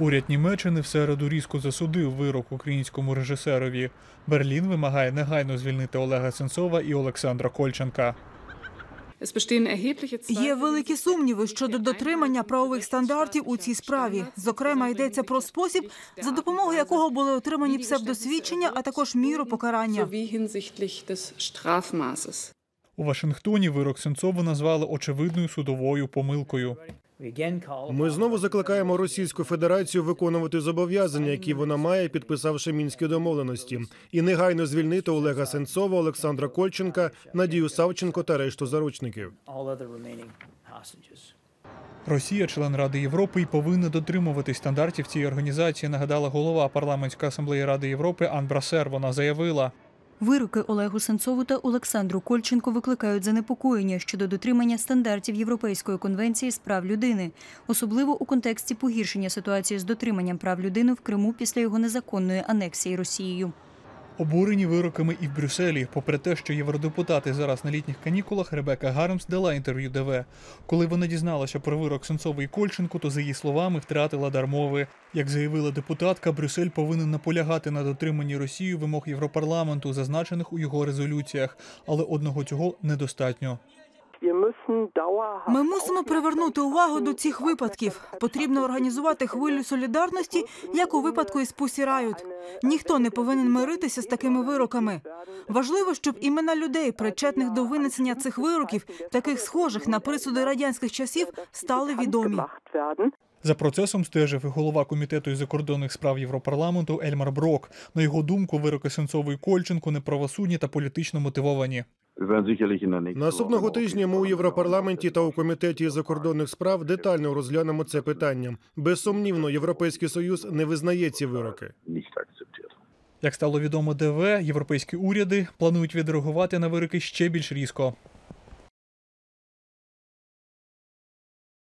Уряд Німеччини в середу різко засудив вирок українському режисерові. Берлін вимагає негайно звільнити Олега Сенцова і Олександра Кольченка. Є великі сумніви щодо дотримання правових стандартів у цій справі. Зокрема, йдеться про спосіб, за допомогою якого були отримані псевдосвідчення, а також міру покарання. У Вашингтоні вирок Сенцову назвали очевидною судовою помилкою. Ми знову закликаємо Російську Федерацію виконувати зобов'язання, які вона має, підписавши мінські домовленості, і негайно звільнити Олега Сенцова, Олександра Кольченка, Надію Савченко та решту заручників. Росія, член Ради Європи, і повинна дотримуватись стандартів цієї організації. Нагадала голова парламентської асамблеї Ради Європи Ан Брасер. Вона заявила. Вироки Олегу Сенцову та Олександру Кольченко викликають занепокоєння щодо дотримання стандартів Європейської конвенції з прав людини, особливо у контексті погіршення ситуації з дотриманням прав людини в Криму після його незаконної анексії Росією. Обурені вироками і в Брюсселі, попри те, що євродепутати зараз на літніх канікулах, Ребека Гармс дала інтерв'ю ДВ. Коли вона дізналася про вирок Сенцова і Кольченко, то за її словами втратила дар мови. Як заявила депутатка, Брюссель повинен наполягати на дотриманні Росією вимог Європарламенту, зазначених у його резолюціях, але одного цього недостатньо. Ми мусимо привернути увагу до цих випадків. Потрібно організувати хвилю солідарності, як у випадку із Пусі Райот. Ніхто не повинен миритися з такими вироками. Важливо, щоб імена людей, причетних до винесення цих вироків, таких схожих на присуди радянських часів, стали відомі. За процесом стежив і голова комітету із закордонних справ Європарламенту Ельмар Брок. На його думку, вироки Сенцову і Кольченку неправосудні та політично мотивовані. Наступного тижня ми у Європарламенті та у комітеті закордонних справ детально розглянемо це питання. Безсумнівно, Європейський союз не визнає ці вироки. Як стало відомо ДВ, європейські уряди планують відреагувати на вироки ще більш різко.